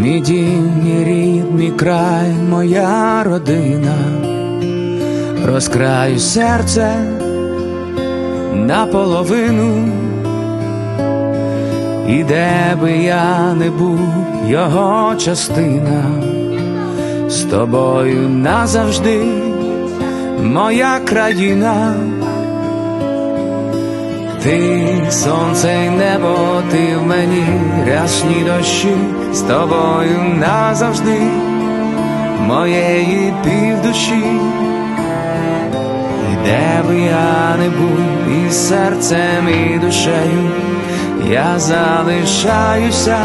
Мій дім, мій рід, край, моя родина, розкраю серце наполовину, і де би я не був, його частина, з тобою назавжди, моя країна. Ти сонце й небо, ти в мені рясні дощі з тобою назавжди, моєї півдуші, і де би я не був, і серцем, і душею я залишаюся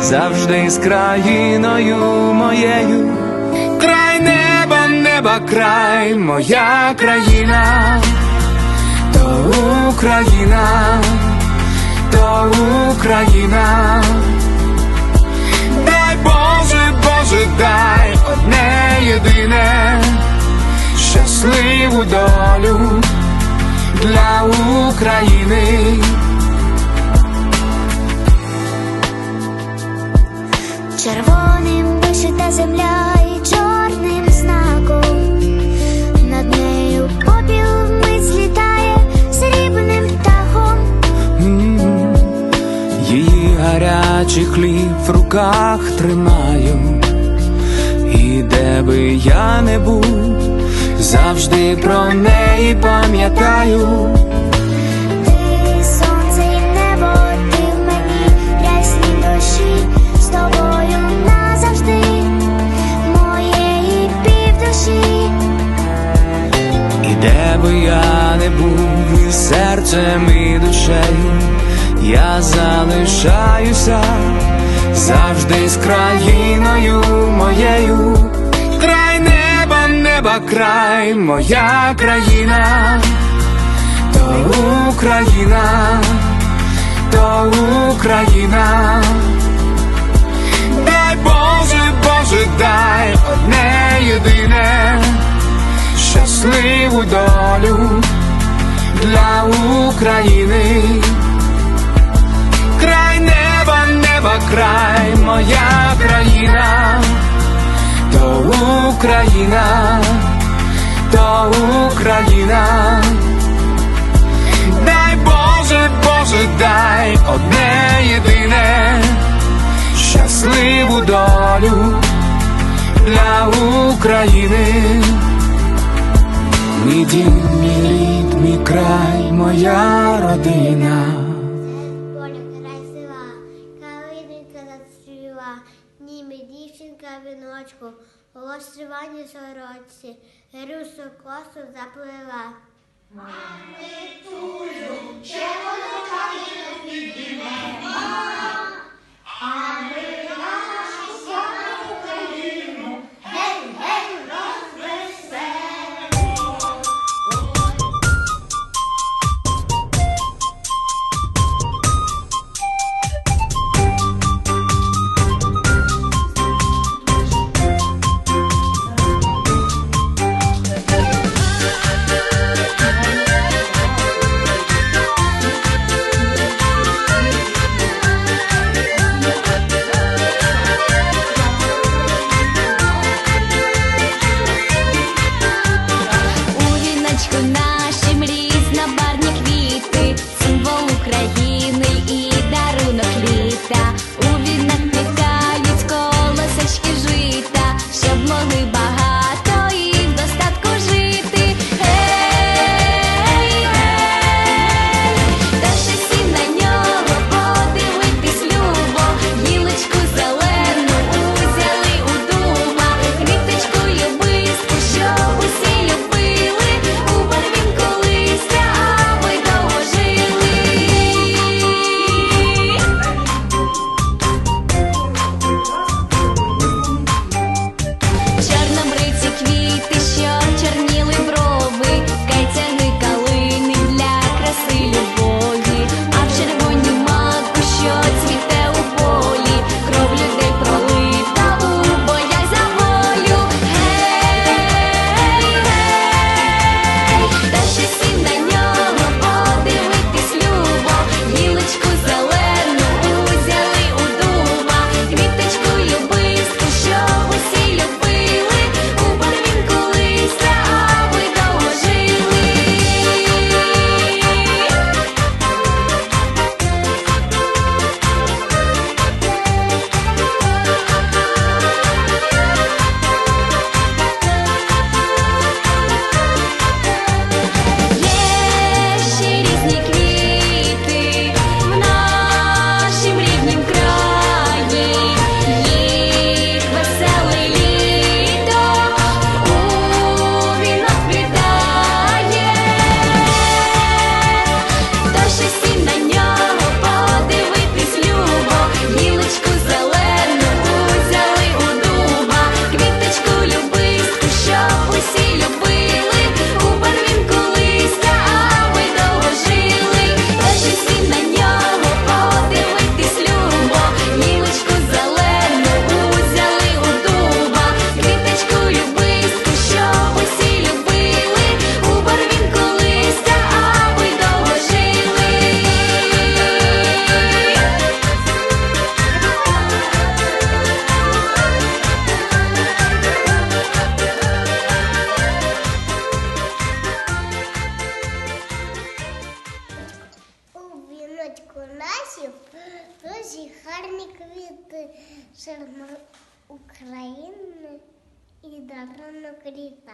завжди з країною моєю, край неба, неба, край, моя країна Україна, то Україна, дай Боже, Боже, дай одне єдине, щасливу долю для України. В руках тримаю, і де би я не був, завжди про неї пам'ятаю. Сонце і в мені рясні душі, з тобою назавжди, моєї півдуші. І де би я не був, і серцем, і душею, я залишаюся завжди з країною моєю, край неба, неба, край, моя країна, то Україна, то Україна. Дай Боже, Боже, дай одне єдине щасливу долю для України. Край, моя країна, то Україна, то Україна. Дай Боже, Боже, дай одне єдине щасливу долю для України. Мій дім, мій рід, мій край, моя родина. сорочку, волосиваній сорочці, грюсу косу заплила. Мами тую, червону калину підійме, а ми нашу дуже гарні квіти шарма України і дарунок літа.